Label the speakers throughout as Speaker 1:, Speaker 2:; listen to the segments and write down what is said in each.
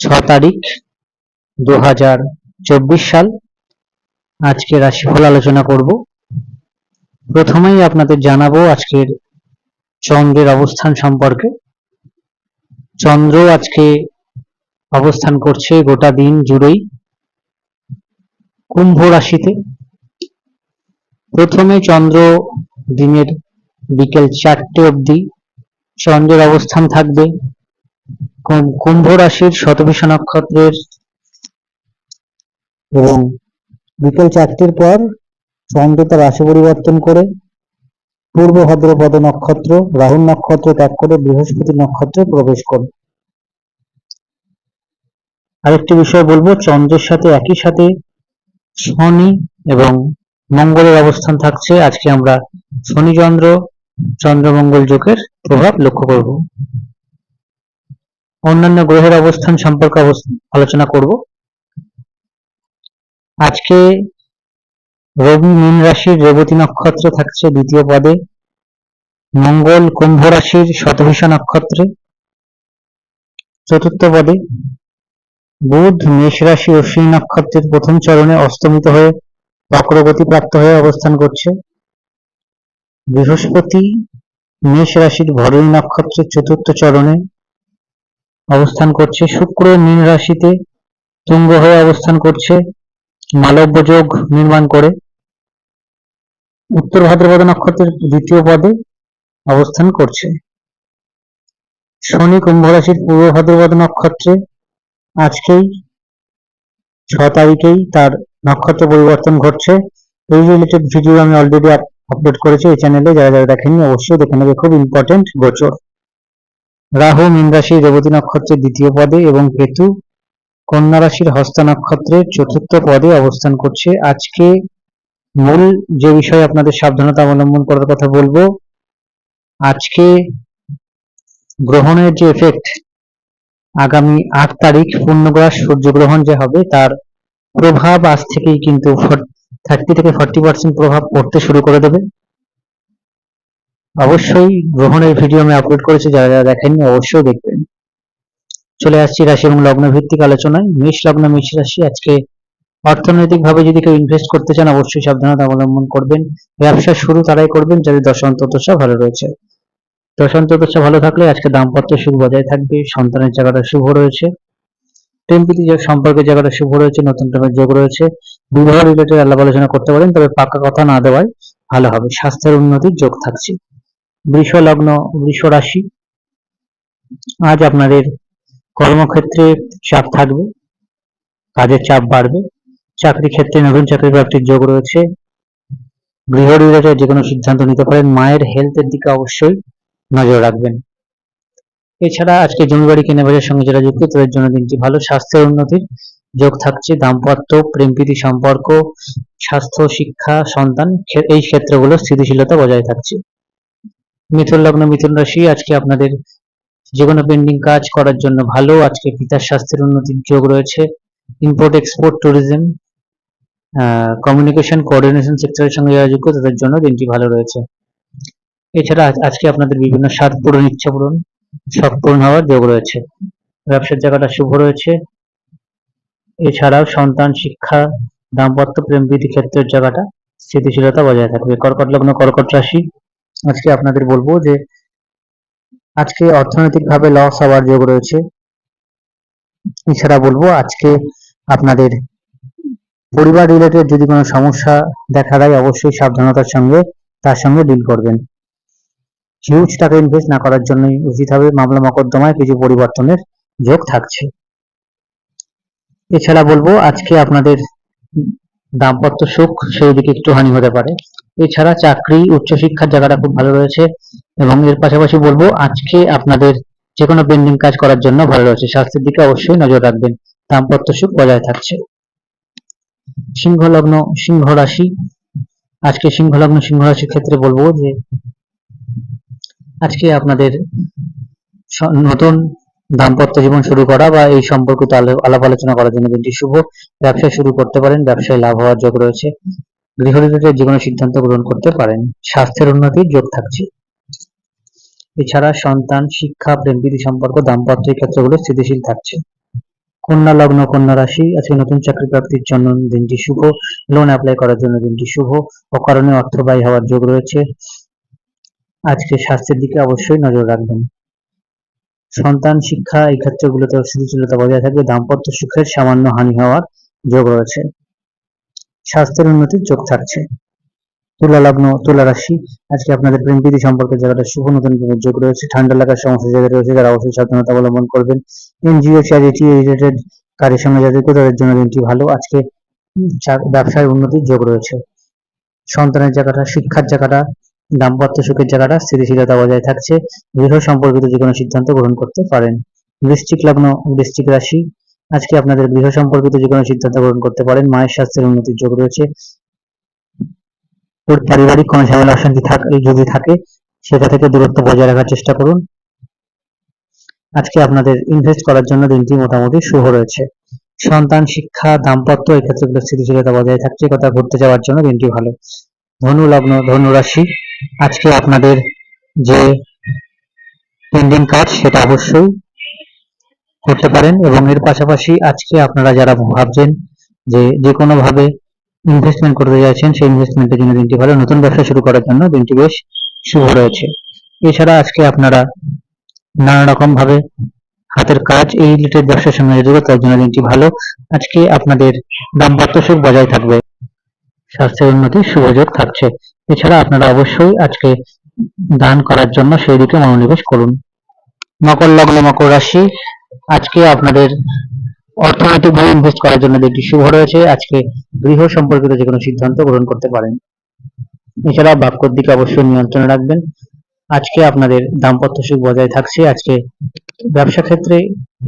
Speaker 1: ছ তারিখ দু হাজার চব্বিশ সাল। আজকে রাশিফল আলোচনা করব। প্রথমেই আপনাদের জানাব আজকের চন্দ্রের অবস্থান সম্পর্কে। চন্দ্র আজকে অবস্থান করছে গোটা দিন জুড়েই কুম্ভ রাশিতে। প্রথমে চন্দ্র দিনের বিকেল চারটে অবধি চন্দ্রের অবস্থান থাকবে। কুম্ভ রাশির শতভিষা নক্ষত্রের এবং বিকেল চারটের পর চন্দ্র তার রাশি পরিবর্তন করে পূর্ব ভাদ্রপদ নক্ষত্র, রাহুল নক্ষত্র ত্যাগ করে বৃহস্পতি নক্ষত্রে প্রবেশ করে আরেকটি বিষয় বলব, চন্দ্রের সাথে একই সাথে শনি এবং মঙ্গলের অবস্থান থাকছে। আজকে আমরা শনি চন্দ্র, চন্দ্রমঙ্গল যোগের প্রভাব লক্ষ্য করব। অন্যান্য গ্রহের অবস্থান সম্পর্কে আলোচনা করব। আজকে রবি, মীন রাশির রেবতী নক্ষত্র থাকছে দ্বিতীয় পদে। মঙ্গল, কুম্ভ রাশির শতভিষা নক্ষত্রে। চতুর্থ পদে বুধ, মেষ রাশি, অশ্বিনী নক্ষত্রের প্রথম চরণে অস্তমিত হয়ে বক্রগতি প্রাপ্ত হয়ে অবস্থান করছে। বৃহস্পতি, মেষ রাশির ভরণী নক্ষত্রের চতুর্থ চরণে অবস্থান করছে। শুক্র মীন রাশিতে তুঙ্গ হয়ে অবস্থান করছে। মালব্য যোগ নির্মাণ করে। উত্তর ভাদ্রপদ নক্ষত্রের দ্বিতীয় পদে অবস্থান করছে। শনি কুম্ভ রাশির পূর্ব ভাদ্রপদ নক্ষত্রে আজকেই ছ তারিখেই তার নক্ষত্র পরিবর্তন ঘটছে। এই রিলেটেড ভিডিও আমি অলরেডি আপলোড করেছি। এই চ্যানেলে যারা যারা দেখেনি অবশ্যই দেখে নেবে। খুব ইম্পর্টেন্ট গোচর। রাহু, মীন রাশির রেবতী নক্ষত্রের দ্বিতীয় পদে এবং কেতু, কন্যা রাশির হস্ত নক্ষত্রের চতুর্থ পদে অবস্থান করছে। আজকে মূল যে বিষয়ে আপনাদের সাবধানতা অবলম্বন করার কথা বলব, আজকে গ্রহণের যে এফেক্ট আগামী আট তারিখ পূর্ণগ্রাস সূর্যগ্রহণ যে হবে, তার প্রভাব আজ থেকেই কিন্তু থার্টি থেকে ফর্টি পার্সেন্ট প্রভাব পড়তে শুরু করে দেবে। অবশ্যই গ্রহণের ভিডিও আমি আপলোড করেছি, যারা যারা দেখেননি অবশ্যই দেখবেন। চলে আসছি রাশি এবং লগ্ন ভিত্তিক আলোচনায়। মেষ, লগ্ন, মেষ রাশি, আজকে অর্থনৈতিক ভাবে যদি কেউ ইনভেস্ট করতে চান, অবশ্যই সাবধানতা অবলম্বন করবেন। ব্যবসা শুরু তারাই করবেন যাদের দশান্ত দশা ভালো রয়েছে। দশান্ত দশা ভালো থাকলে আজকে দাম্পত্য সুখ বজায় থাকবে, সন্তানের জায়গাটা শুভ রয়েছে। প্রেমপ্রীতি যে সম্পর্কের জায়গাটা শুভ রয়েছে, নতুন প্রেমের যোগ রয়েছে। বিবাহ রিলেটেড আলাপ আলোচনা করতে পারেন, তবে পাকা কথা না দেওয়াই ভালো হবে। স্বাস্থ্যের উন্নতির যোগ থাকছে। বৃষ লগ্ন বৃষ রাশি আজ আপনাদের কর্মক্ষেত্রে চাপ থাকবে, কাজের চাপ বাড়বে, চাকরি ক্ষেত্রে নতুন চাকরি প্রাপ্তির যোগ রয়েছে। গৃহ রিলেটেড যে কোনো সিদ্ধান্ত নিতে পারেন, মায়ের হেলথের দিকে অবশ্যই নজর রাখবেন। এছাড়া আজকে জমি বাড়ি কেনা বেচার সঙ্গে যারা যুক্ত, তাদের জন্য দিনটি ভালো স্বাস্থ্যের উন্নতির যোগ থাকছে। দাম্পত্য প্রেমপ্রীতি সম্পর্ক, স্বাস্থ্য, শিক্ষা, সন্তান এই ক্ষেত্রগুলো স্থিতিশীলতা বজায় থাকছে। মিথুন লগ্ন, মিথুন রাশি, আজকে আপনাদের কোনো পেন্ডিং কাজ করার জন্য ভালো। আজকে পিতার স্বাস্থ্যের উন্নতির যোগ রয়েছে। Import export tourism communication coordination সেক্টরের সঙ্গে যারা যুক্ত তাদের জন্য দিনটি ভালো রয়েছে। এছাড়া আজকে আপনাদের বিভিন্ন স্বাদ পূরণ, ইচ্ছা পূরণ, শখ পূরণ হওয়ার যোগ রয়েছে। ব্যবসার জায়গাটা শুভ রয়েছে। এছাড়াও সন্তান, শিক্ষা, দাম্পত্য প্রেম, প্রীতি ক্ষেত্রের জায়গাটা স্থিতিশীলতা বজায় থাকবে। কর্কট লগ্ন, কর্কট রাশি আজকে আপনাদের বলব যে, আজকে অর্থনৈতিকভাবে লস হওয়ার যোগ রয়েছে। এছাড়া বলব আজকে আপনাদের পরিবার রিলেটেড যদি কোনো সমস্যা দেখা দেয়, অবশ্যই সাবধানতার সঙ্গে তার সঙ্গে ডিল করবেন। হিউজ টাকা ইনভেস্ট না করার জন্যই উচিত হবে মামলা মকদ্দমায় কিছু পরিবর্তনের যোগ থাকছে। এছাড়া বলব আজকে আপনাদের দাম্পত্য সুখ সেই দিকে একটু হানি হতে পারে। এছাড়া চাকরি, উচ্চশিক্ষার জায়গাটা খুব ভালো রয়েছে এবং এর পাশাপাশি বলব, আজকে আপনাদের যে কোনো পেন্ডিং কাজ করার জন্য ভালো রয়েছে। স্বাস্থ্যের দিকে অবশ্যই নজর রাখবেন। দাম্পত্য সুখ বজায় থাকছে। সিংহ লগ্ন সিংহ রাশি আজকে সিংহ লগ্ন সিংহ রাশির ক্ষেত্রে বলব যে, আজকে আপনাদের নতুন দাম্পত্য জীবন শুরু করা বা এই সম্পর্কিত আলো- আলাপ আলোচনা করার জন্য দিনটি শুভ। ব্যবসা শুরু করতে পারেন। ব্যবসায় লাভ হওয়ার যোগ রয়েছে। গৃহ রিলেটেড যে সিদ্ধান্ত গ্রহণ করতে পারেন, স্বাস্থ্যের উন্নতির যোগ থাকছে। এছাড়া সন্তান, শিক্ষা প্রেম প্রীতি সম্পর্ক দাম্পত্য ক্ষেত্রগুলো স্থিতিশীল থাকছে। কন্যা, লগ্ন, কন্যা রাশি আজকে নতুন চাকরি প্রাপ্তির জন্য দিনটি শুভ। লোন অ্যাপ্লাই করার জন্য দিনটি শুভ। অকারণে অর্থ ব্যয় হওয়ার যোগ রয়েছে। আজকে স্বাস্থ্যের দিকে অবশ্যই নজর রাখবেন। সন্তান, শিক্ষা এই ক্ষেত্রগুলোতে স্থিতিশীলতা বজায় থাকবে। দাম্পত্য সুখের সামান্য হানি হওয়ার যোগ রয়েছে। স্বাস্থ্যের উন্নতির যোগ থাকছে। তুলা লগ্ন, তুলা রাশি, আজকে আপনাদের প্রেম প্রীতি সম্পর্কের জায়গাটা শুভ, নতুন প্রেমের যোগ রয়েছে, ঠান্ডা লাগার সমস্যা যাদের রয়েছে তারা অবশ্যই সাবধানতা অবলম্বন করবেন। এনজিও চ্যারিটি রিলেটেড কাজের সঙ্গে যাদের তাদের জন্য দিনটি ভালো। আজকে ব্যবসায় উন্নতির যোগ রয়েছে। সন্তানের জায়গাটা, শিক্ষার জায়গাটা, দাম্পত্য সুখের জায়গাটা স্থিতিশীলতা বজায় থাকছে। গৃহ সম্পর্কিত যে কোনো সিদ্ধান্ত গ্রহণ করতে পারেন। বৃশ্চিক লগ্ন, বৃশ্চিক রাশি আজকে আপনাদের গৃহ সম্পর্কিত যে কোনো সিদ্ধান্ত গ্রহণ করতে পারেন, মায়ের স্বাস্থ্যের উন্নতির যোগ রয়েছে। পারিবারিক কোনো ঝামেলা, অশান্তি যদি থাকে, সেটা থেকে দূরত্ব বজায় রাখার চেষ্টা করুন। আজকে আপনাদের ইনভেস্ট করার জন্য দিনটি মোটামুটি শুভ রয়েছে। সন্তান, শিক্ষা, দাম্পত্য, এই ক্ষেত্রগুলো স্থিতিশীলতা বজায় থাকছে কথা ঘুরতে যাওয়ার জন্য দিনটি ভালো। ধনু লগ্ন, ধনু রাশি, আজকে আপনাদের যে পেন্ডিং কাজ, সেটা অবশ্যই করতে পারেন এবং এর পাশাপাশি আজকে আপনারা যারা ভাবছেন যে যে কোনো ভাবে ইনভেস্টমেন্ট করতে চাইছেন, সেই ইনভেস্টমেন্টের জন্য দিনটি ভালো। নতুন ব্যবসা শুরু করার জন্য দিনটি বেশ শুভ রয়েছে। এছাড়া আজকে আপনারা নানা রকম ভাবে হাতের কাজ, এই রিলেটেড ব্যবসার সঙ্গে জড়িত তার জন্য দিনটি ভালো, আজকে আপনাদের দাম্পত্য সুখ বজায় থাকবে, স্বাস্থ্যের উন্নতি, শুভযোগ থাকছে। এছাড়া আপনারা অবশ্যই আজকে দান করার জন্য সেই দিকে মনোনিবেশ করুন। মকর লগ্ন, মকর রাশি আজকে আপনাদের অর্থনৈতিকভাবে ইনভেস্ট করার জন্য দিনটি শুভ রয়েছে, আজকে গৃহ সম্পর্কিত যে কোনো সিদ্ধান্ত গ্রহণ করতে পারেন। এছাড়া বাক্যর দিকে অবশ্যই নিয়ন্ত্রণে রাখবেন। আজকে আপনাদের দাম্পত্য সুখ বজায় থাকছে। আজকে ব্যবসা ক্ষেত্রে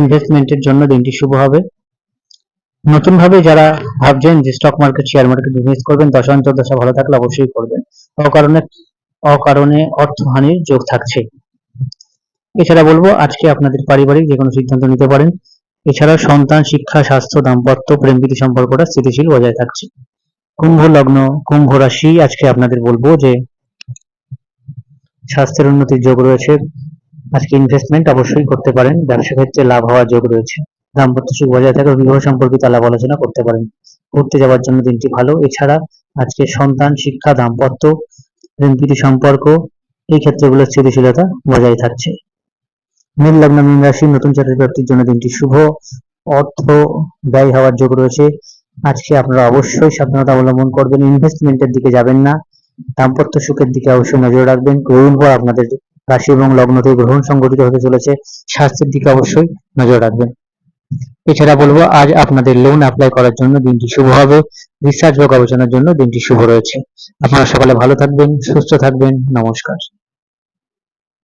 Speaker 1: ইনভেস্টমেন্টের জন্য দিনটি শুভ হবে। নতুন ভাবে যারা ভাবছেন যে stock market share market invest করবেন দশা ভালো থাকলে অবশ্যই করবেন। অকারণে অকারণে অর্থহানির যোগ থাকছে। এছাড়া বলব, আজকে আপনাদের পারিবারিক যে কোনো সিদ্ধান্ত নিতে পারেন। এছাড়া সন্তান, শিক্ষা, স্বাস্থ্য, দাম্পত্য, প্রেম প্রীতি সম্পর্কটা স্থিতিশীল বজায় থাকছে। কুম্ভ লগ্ন, কুম্ভ রাশি, আজকে আপনাদের বলব যে স্বাস্থ্যের উন্নতির যোগ রয়েছে। আজকে ইনভেস্টমেন্ট অবশ্যই করতে পারেন। ব্যবসা ক্ষেত্রে লাভ হওয়ার যোগ রয়েছে। দাম্পত্য সুখ বজায় থাকা বিবাহ সম্পর্কিত আলাপ আলোচনা করতে পারেন। ঘুরতে যাওয়ার জন্য দিনটি ভালো। এছাড়া আজকে সন্তান, শিক্ষা, দাম্পত্য, প্রেম প্রীতি সম্পর্ক, এই ক্ষেত্রগুলোর স্থিতিশীলতা বজায় থাকছে। মীন লগ্ন, মীন রাশি, নতুন চাকরি প্রাপ্তির জন্য দিনটি শুভ। অর্থ, ব্যয় হওয়ার যোগ রয়েছে। আজকে আপনারা অবশ্যই সাবধানতা অবলম্বন করবেন ইনভেস্টমেন্টের দিকে যাবেন না। দাম্পত্য সুখের দিকে অবশ্যই নজর রাখবেন। গ্রহণ পর আপনাদের রাশি এবং লগ্নতে গ্রহণ সংগঠিত হতে চলেছে। স্বাস্থ্যের দিকে অবশ্যই নজর রাখবেন। এছাড়া বলব, আজ আপনাদের লোন অ্যাপ্লাই করার জন্য দিনটি শুভ হবে। রিসার্চ বা গবেষণার জন্য দিনটি শুভ রয়েছে। আপনারা সকালে ভালো থাকবেন, সুস্থ থাকবেন। নমস্কার।